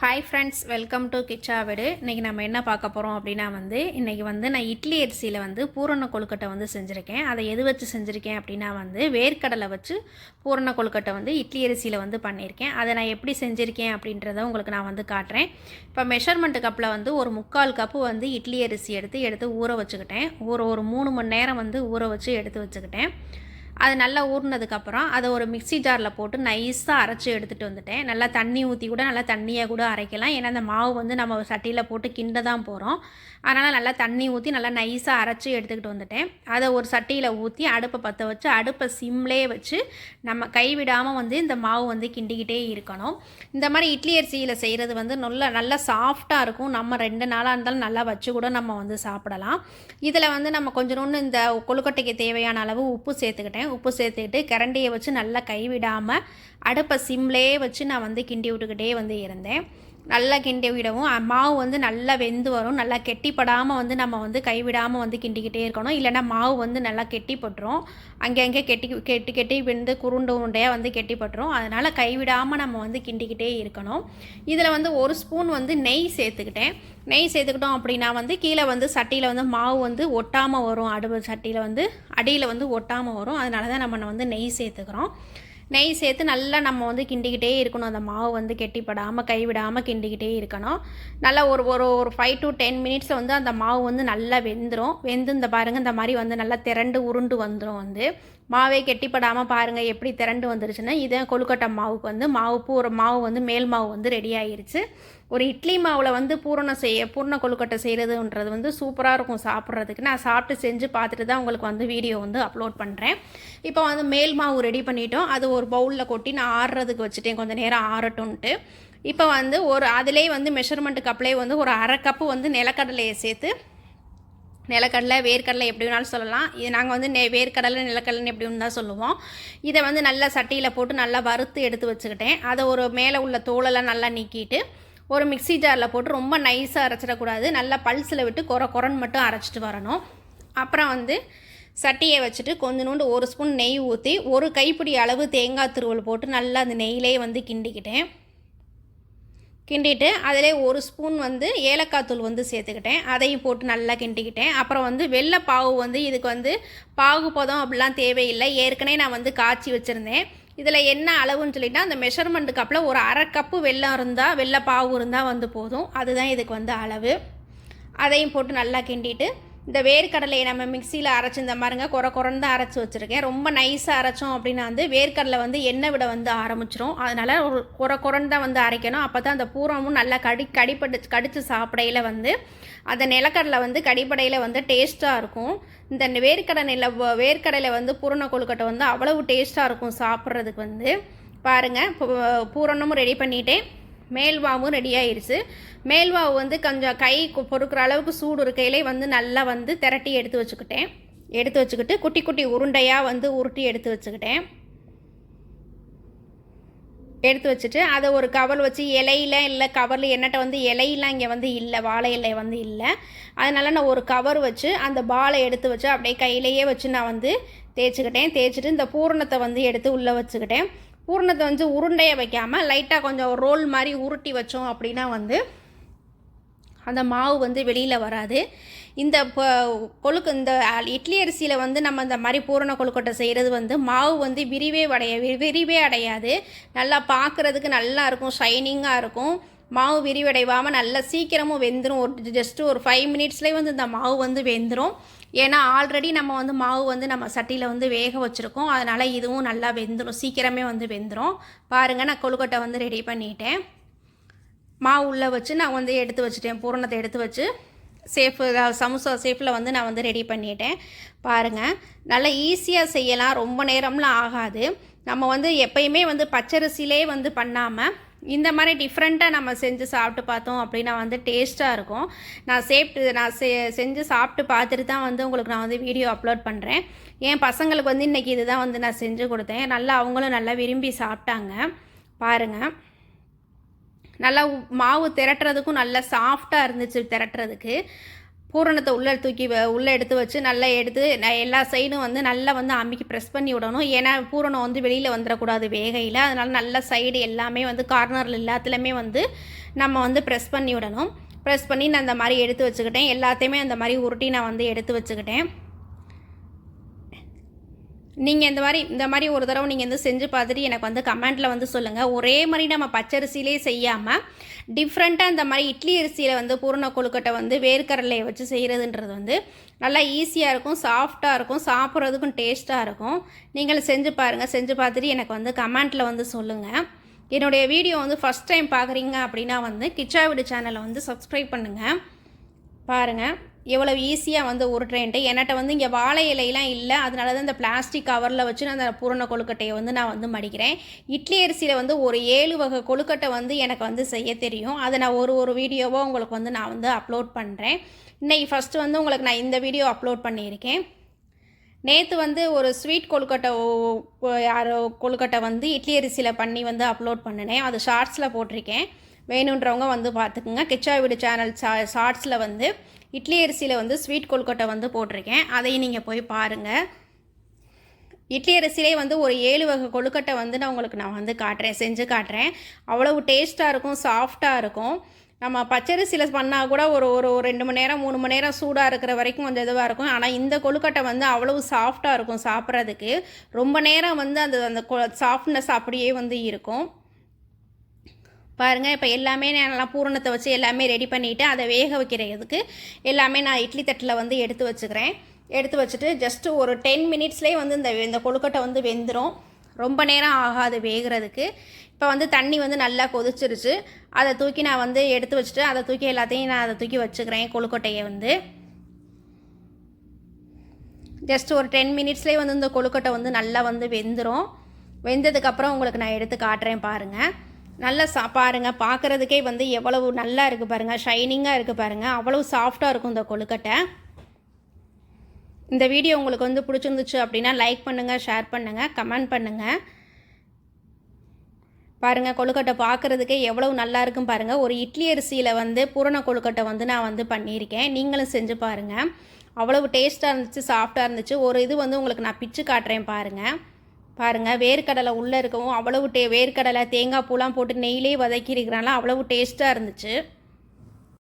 Hi friends welcome to Kichcha வீடு இன்றைக்கி நம்ம என்ன பார்க்க போகிறோம் அப்படின்னா வந்து இன்றைக்கி வந்து நான் இட்லி அரிசியில் வந்து பூரண கொழுக்கட்டை வந்து செஞ்சுருக்கேன். அதை எது வச்சு செஞ்சுருக்கேன் அப்படின்னா வந்து வேர்க்கடலை வச்சு பூரண கொழுக்கட்டை வந்து இட்லி அரிசியில் வந்து பண்ணியிருக்கேன். அதை நான் எப்படி செஞ்சுருக்கேன் அப்படின்றத உங்களுக்கு நான் வந்து காட்டுறேன். இப்போ மெஷர்மெண்ட் கப்பில் வந்து ஒரு முக்கால் கப்பு வந்து இட்லி அரிசி எடுத்து எடுத்து ஊற வச்சுக்கிட்டேன். ஒரு ஒரு மூணு மணி நேரம் வந்து ஊற வச்சு எடுத்து வச்சுக்கிட்டேன். அது நல்லா ஊறினதுக்கப்புறம் அதை ஒரு மிக்ஸி ஜாரில் போட்டு நைஸாக அரைச்சி எடுத்துகிட்டு வந்துட்டேன். நல்லா தண்ணி ஊற்றி கூட நல்லா தண்ணியாக கூட அரைக்கலாம். ஏன்னா அந்த மாவு வந்து நம்ம சட்டியில் போட்டு கிண்ட தான் போகிறோம் அதனால் நல்லா தண்ணி ஊற்றி நல்லா நைஸாக அரைச்சி எடுத்துக்கிட்டு வந்துட்டேன். அதை ஒரு சட்டியில் ஊற்றி அடுப்பை பற்ற வச்சு அடுப்பை சிம்லே வச்சு நம்ம கைவிடாமல் வந்து இந்த மாவு வந்து கிண்டிக்கிட்டே இருக்கணும். இந்த மாதிரி இட்லி அரிசியில் செய்கிறது வந்து நல்ல நல்லா சாஃப்டாக இருக்கும். நம்ம ரெண்டு நாளாக இருந்தாலும் நல்லா வச்சு கூட நம்ம வந்து சாப்பிடலாம். இதில் வந்து நம்ம கொஞ்சம் இந்த கொழுக்கட்டைக்கு தேவையான அளவு உப்பு சேர்த்துக்கிட்டேன். உப்பு சேர்த்துக்கிட்டு கரண்டியை வச்சு நல்லா கைவிடாமல் அடுப்பை சிம்லேயே வச்சு நான் வந்து கிண்டி விட்டுக்கிட்டே வந்து இருந்தேன். நல்லா கிண்டி விடவும் மாவு வந்து நல்லா வெந்து வரும். நல்லா கெட்டிப்படாமல் வந்து நம்ம வந்து கைவிடாமல் வந்து கிண்டிக்கிட்டே இருக்கணும். இல்லைன்னா மாவு வந்து நல்லா கெட்டிப்பட்டுரும். அங்கே அங்கே கெட்டி கெட்டி கெட்டி விழுந்து குருண்டு உருண்டையாக வந்து கெட்டிப்பட்டுரும். அதனால் கைவிடாமல் நம்ம வந்து கிண்டிக்கிட்டே இருக்கணும். இதில் வந்து ஒரு ஸ்பூன் வந்து நெய் சேர்த்துக்கிட்டேன். நெய் சேர்த்துக்கிட்டோம் அப்படின்னா வந்து கீழே வந்து சட்டியில் வந்து மாவு வந்து ஒட்டாமல் வரும். அடுப்பு சட்டியில் வந்து அடியில் வந்து ஒட்டாமல் வரும். அதனால தான் நம்ம வந்து நெய் சேர்த்துக்கிறோம். நெய் சேர்த்து நல்லா நம்ம வந்து கிண்டிக்கிட்டே இருக்கணும். அந்த மாவு வந்து கெட்டிப்படாமல் கைவிடாமல் கிண்டிக்கிட்டே இருக்கணும். நல்லா ஒரு ஒரு ஒரு ஃபைவ் டு டென் மினிட்ஸில் வந்து அந்த மாவு வந்து நல்லா வெந்துடும் வெந்து இந்த பாருங்கள் இந்த மாதிரி வந்து நல்லா திரண்டு உருண்டு வந்துடும் வந்து. மாவே கெட்டிப்படாமல் பாருங்கள் எப்படி திரண்டு வந்துருச்சுன்னா. இதே கொழுக்கட்டை மாவுக்கு வந்து மாவு பூ ஒரு மாவு வந்து மேல் மாவு வந்து ரெடி ஆயிடுச்சு ஒரு இட்லி மாவில் வந்து பூரணம் செய்ய பூர்ண கொழுக்கட்டை செய்கிறதுன்றது வந்து சூப்பராக இருக்கும் சாப்பிட்றதுக்கு. நான் சாப்பிட்டு செஞ்சு பார்த்துட்டு தான் உங்களுக்கு வந்து வீடியோ வந்து அப்லோட் பண்ணுறேன் இப்போ வந்து மேல் மாவு ரெடி பண்ணிட்டோம். அது ஒரு பவுலில் கொட்டி நான் ஆறுறதுக்கு வச்சுட்டேன். கொஞ்சம் நேரம் ஆறட்டும்ன்ட்டு. இப்போ வந்து ஒரு அதிலே வந்து மெஷர்மெண்ட் கப்லேயே வந்து ஒரு அரை கப்பு வந்து நிலக்கடலையை சேர்த்து நிலக்கடலை வேர்க்கடலை எப்படி வேணாலும் சொல்லலாம். இது நாங்கள் வந்து நெ வேர்க்கடலை நிலக்கடலைன்னு எப்படி தான் சொல்லுவோம். இதை வந்து நல்லா சட்டியில் போட்டு நல்லா வறுத்து எடுத்து வச்சுக்கிட்டேன். அதை ஒரு மேலே உள்ள தோலெல்லாம் நல்லா நீக்கிட்டு ஒரு மிக்ஸி ஜாரில் போட்டு ரொம்ப நைஸாக அரைச்சிடக்கூடாது. நல்லா பல்ஸில் விட்டு குறை குரன் மட்டும் அரைச்சிட்டு வரணும். அப்புறம் வந்து சட்டியை வச்சுட்டு கொஞ்சோண்டு ஒரு ஸ்பூன் நெய் ஊற்றி ஒரு கைப்பிடி அளவு தேங்காய் துருவல் போட்டு நல்லா அந்த நெய்யிலே வந்து கிண்டிக்கிட்டேன். கிண்டிட்டு அதிலே ஒரு ஸ்பூன் வந்து ஏலக்காய் தூள் வந்து சேர்த்துக்கிட்டேன். அதையும் போட்டு நல்லா கிண்டிக்கிட்டேன். அப்புறம் வந்து வெள்ளை பாவு வந்து இதுக்கு வந்து பாகு பதம் அப்படிலாம் தேவையில்லை. ஏற்கனவே நான் வந்து காய்ச்சி வச்சுருந்தேன். இதில் என்ன அளவுன்னு சொல்லிட்டால் அந்த மெஷர்மெண்ட் கப்பில் ஒரு அரை கப்பு வெள்ளம் இருந்தால் வெள்ளை பாவு இருந்தால் வந்து போதும். அதுதான் இதுக்கு வந்து அளவு. அதையும் போட்டு நல்லா கிண்டிட்டு இந்த வேர்க்கடலையை நம்ம மிக்சியில் அரைச்சிருந்த பாருங்க குறை குறைந்து தான் அரைச்சி வச்சுருக்கேன். ரொம்ப நைஸாக அரைச்சோம் அப்படின்னா வந்து வேர்க்கடலை வந்து எண்ணெய் விட வந்து ஆரம்பிச்சிரும். அதனால் ஒரு குறை குறைந்து தான் வந்து அரைக்கணும். அப்போ தான் அந்த பூரமும் நல்லா கடி கடிப்பட்டு கடித்து சாப்பிடையில் வந்து அந்த நிலக்கடலை வந்து கடிப்படையில் வந்து டேஸ்ட்டாக இருக்கும். இந்த வேர்க்கடலையில் வேர்க்கடலை வந்து பூரண கொழுக்கட்டை வந்து அவ்வளவு டேஸ்ட்டாக இருக்கும் சாப்பிட்றதுக்கு வந்து. பாருங்கள் பூ- பூரணமும் ரெடி பண்ணிட்டேன். மேல்வாவும் ரெடி ஆயிடுச்சு மேல்வாவு வந்து கொஞ்சம் கை பொறுக்கிற அளவுக்கு சூடு இருக்கையிலே வந்து நல்லா வந்து திரட்டி எடுத்து வச்சுக்கிட்டேன். எடுத்து வச்சுக்கிட்டு குட்டி குட்டி உருண்டையாக வந்து உருட்டி எடுத்து வச்சுக்கிட்டேன். எடுத்து வச்சுட்டு அதை ஒரு கவர் வச்சு இலையில இல்லை கவரில் என்னட்ட வந்து இலையெல்லாம் இங்கே வந்து இல்லை வாழை இலை வந்து இல்லை. அதனால் நான் ஒரு கவர் வச்சு அந்த பாலை எடுத்து வச்சு அப்படியே கையிலையே வச்சு நான் வந்து தேய்ச்சிக்கிட்டேன். தேய்ச்சிட்டு இந்த பூரணத்தை வந்து எடுத்து உள்ளே வச்சுக்கிட்டேன். பூரணத்தை வந்து உருண்டையை வைக்காமல் லைட்டாக கொஞ்சம் ரோல் மாதிரி உருட்டி வச்சோம் அப்படின்னா வந்து அந்த மாவு வந்து வெளியில் வராது. இந்த கொழுக்கு இந்த அ- இட்லி அரிசியில் வந்து நம்ம இந்த மாதிரி பூரண கொழுக்கட்டை செய்கிறது வந்து மாவு வந்து விரிவே அடைய வி- விரிவே அடையாது. நல்லா பார்க்குறதுக்கு நல்லா இருக்கும் ஷைனிங்காக இருக்கும். மாவு விரிவடைவாமல் நல்லா சீக்கிரமும் வெந்துடும் ஒரு ஜஸ்ட்டு ஒரு ஃபைவ் மினிட்ஸ்லேயே வந்து இந்த மாவு வந்து வெந்துடும் ஏன்னா ஆல்ரெடி நம்ம வந்து மாவு வந்து நம்ம சட்டியில் வந்து வேக வச்சுருக்கோம். அதனால் இதுவும் நல்லா வெந்துடும் சீக்கிரமே வந்து வெந்துடும் பாருங்கள் நான் கொழுக்கட்டை வந்து ரெடி பண்ணிட்டேன். மாவு உள்ளே வச்சு நான் வந்து எடுத்து வச்சுட்டேன். பூரணத்தை எடுத்து வச்சு சேஃப் சமோசா சேஃபில் வந்து நான் வந்து ரெடி பண்ணிட்டேன். பாருங்கள் நல்லா ஈஸியாக செய்யலாம். ரொம்ப நேரம்லாம் ஆகாது. நம்ம வந்து எப்பயுமே வந்து பச்சரிசிலே வந்து பண்ணாமல் இந்த மாதிரி டிஃப்ரெண்ட்டாக நம்ம செஞ்சு சாப்பிட்டு பார்த்தோம் அப்படின்னா வந்து டேஸ்ட்டாக இருக்கும். நான் சேஃப்ட்டு நான் செ செஞ்சு சாப்பிட்டு பார்த்துட்டு தான் வந்து உங்களுக்கு நான் வந்து வீடியோ அப்லோட் பண்ணுறேன் என் பசங்களுக்கு வந்து இன்றைக்கி இதுதான் வந்து நான் செஞ்சு கொடுத்தேன். நல்லா அவங்களும் நல்லா விரும்பி சாப்பிட்டாங்க. பாருங்கள் நல்லா மாவு திரட்டுறதுக்கும் நல்லா சாஃப்டாக இருந்துச்சு திரட்டுறதுக்கு. பூரணத்தை உள்ளே தூக்கி வ- உள்ளே எடுத்து வச்சு நல்லா எடுத்து எல்லா சைடும் வந்து நல்லா வந்து அம்மிக்கு ப்ரெஸ் பண்ணி விடணும். ஏன்னா பூரணம் வந்து வெளியில் வந்துடக்கூடாது வேகையில். அதனால் நல்ல சைடு எல்லாமே வந்து கார்னரில் எல்லாத்துலேயுமே வந்து நம்ம வந்து ப்ரெஸ் பண்ணி விடணும். ப்ரெஸ் பண்ணி நான் அந்த மாதிரி எடுத்து வச்சுக்கிட்டேன். எல்லாத்தையுமே அந்த மாதிரி உருட்டி நான் வந்து எடுத்து வச்சுக்கிட்டேன். நீங்கள் இந்த மாதிரி இந்த மாதிரி ஒரு தடவை நீங்கள் வந்து செஞ்சு பார்த்துட்டு எனக்கு வந்து கமெண்ட்டில் வந்து சொல்லுங்கள் ஒரே மாதிரி நம்ம பச்சரிசியிலே செய்யாமல் டிஃப்ரெண்ட்டாக இந்த மாதிரி இட்லி அரிசியில் வந்து பூரண கொழுக்கட்டை வந்து வேர்க்கடலையை வச்சு செய்கிறதுன்றது வந்து நல்லா ஈஸியாக இருக்கும் சாஃப்டாக இருக்கும் சாப்பிட்றதுக்கும் டேஸ்ட்டாக இருக்கும். நீங்களும் செஞ்சு பாருங்கள் செஞ்சு பார்த்துட்டு எனக்கு வந்து கமெண்ட்டில் வந்து சொல்லுங்கள் என்னுடைய வீடியோ வந்து ஃபஸ்ட் டைம் பார்க்குறீங்க அப்படின்னா வந்து கிச்சா வீடு சேனலை வந்து சப்ஸ்கிரைப் பண்ணுங்கள் பாருங்கள் எவ்வளோ ஈஸியாக வந்து உருட்டுறேன்ட்டு. என்கிட்ட வந்து இங்கே வாழை இலையெல்லாம் இல்லை. அதனால தான் இந்த பிளாஸ்டிக் கவரில் வச்சு நான் அந்த பூரண கொழுக்கட்டையை வந்து நான் வந்து மடிக்கிறேன். இட்லி அரிசியில் வந்து ஒரு ஏழு வகை கொழுக்கட்டை வந்து எனக்கு வந்து செய்ய தெரியும். அதை நான் ஒரு ஒரு வீடியோவாக உங்களுக்கு வந்து நான் வந்து அப்லோட் பண்ணுறேன் இன்னைக்கு ஃபஸ்ட்டு வந்து உங்களுக்கு நான் இந்த வீடியோ அப்லோட் பண்ணியிருக்கேன். நேற்று வந்து ஒரு ஸ்வீட் கொழுக்கட்டை யார் யாரோ கொழுக்கட்டை வந்து இட்லி அரிசியில் பண்ணி வந்து அப்லோட் பண்ணினேன். அது ஷார்ட்ஸில் போட்டிருக்கேன். வேணுன்றவங்க வந்து பார்த்துக்குங்க. கிச்சா வீடு சேனல் ஷா ஷார்ட்ஸில் வந்து இட்லி அரிசியில் வந்து ஸ்வீட் கொழுக்கட்டை வந்து போட்டிருக்கேன். அதையும் நீங்கள் போய் பாருங்கள் இட்லி அரிசியிலே வந்து ஒரு ஏழு வகை கொழுக்கட்டை வந்து நான் உங்களுக்கு நான் வந்து காட்டுறேன் செஞ்சு காட்டுறேன். அவ்வளவு டேஸ்ட்டாக இருக்கும் சாஃப்டாக இருக்கும். நம்ம பச்சரிசியில் பண்ணால் கூட ஒரு ஒரு ஒரு ரெண்டு மணி நேரம் மூணு மணி நேரம் சூடாக இருக்கிற வரைக்கும் கொஞ்சம் இதுவாக இருக்கும். ஆனால் இந்த கொழுக்கட்டை வந்து அவ்வளவு சாஃப்டாக இருக்கும் சாப்பிட்றதுக்கு. ரொம்ப நேரம் வந்து அந்த அந்த சாஃப்ட்னஸ் அப்படியே வந்து இருக்கும். பாருங்கள் இப்போ எல்லாமே நான் நல்லா பூரணத்தை வச்சு எல்லாமே ரெடி பண்ணிவிட்டு அதை வேக வைக்கிறதுக்கு எல்லாமே நான் இட்லி தட்டில் வந்து எடுத்து வச்சுக்கிறேன். எடுத்து வச்சுட்டு ஜஸ்ட்டு ஒரு டென் மினிட்ஸ்லேயே வந்து இந்த இந்த கொழுக்கட்டை வந்து வெந்துடும் ரொம்ப நேரம் ஆகாது வேகிறதுக்கு. இப்போ வந்து தண்ணி வந்து நல்லா கொதிச்சிருச்சு. அதை தூக்கி நான் வந்து எடுத்து வச்சுட்டு அதை தூக்கி எல்லாத்தையும் நான் அதை தூக்கி வச்சுக்கிறேன் கொழுக்கட்டையை வந்து. ஜஸ்ட் ஒரு டென் மினிட்ஸ்லேயே வந்து இந்த கொழுக்கட்டை வந்து நல்லா வந்து வெந்துடும் வெந்ததுக்கப்புறம் உங்களுக்கு நான் எடுத்து காட்டுறேன் பாருங்கள் நல்லா சா பாருங்கள் பார்க்குறதுக்கே வந்து எவ்வளவு நல்லா இருக்குது பாருங்கள் ஷைனிங்காக இருக்குது பாருங்கள் அவ்வளவு சாஃப்டாக இருக்கும் இந்த கொழுக்கட்டை. இந்த வீடியோ உங்களுக்கு வந்து பிடிச்சிருந்துச்சு அப்படின்னா லைக் பண்ணுங்கள் ஷேர் பண்ணுங்கள் கமெண்ட் பண்ணுங்கள் பாருங்கள் கொழுக்கட்டை பார்க்குறதுக்கே எவ்வளவு நல்லா இருக்கும் பாருங்கள் ஒரு இட்லி அரிசியில் வந்து பூரண கொழுக்கட்டை வந்து நான் வந்து பண்ணியிருக்கேன். நீங்களும் செஞ்சு பாருங்கள் அவ்வளவு டேஸ்ட்டாக இருந்துச்சு சாஃப்டாக இருந்துச்சு. ஒரு இது வந்து உங்களுக்கு நான் பிச்சு காட்டுறேன் பாருங்கள் பாருங்கள் வேர்க்கடலை உள்ளே இருக்கவும் அவ்வளவு டே வேர்க்கடலை தேங்காய் பூலாம் போட்டு நெய்யிலே வதக்கியிருக்கிறனால அவ்வளவு டேஸ்ட்டாக இருந்துச்சு.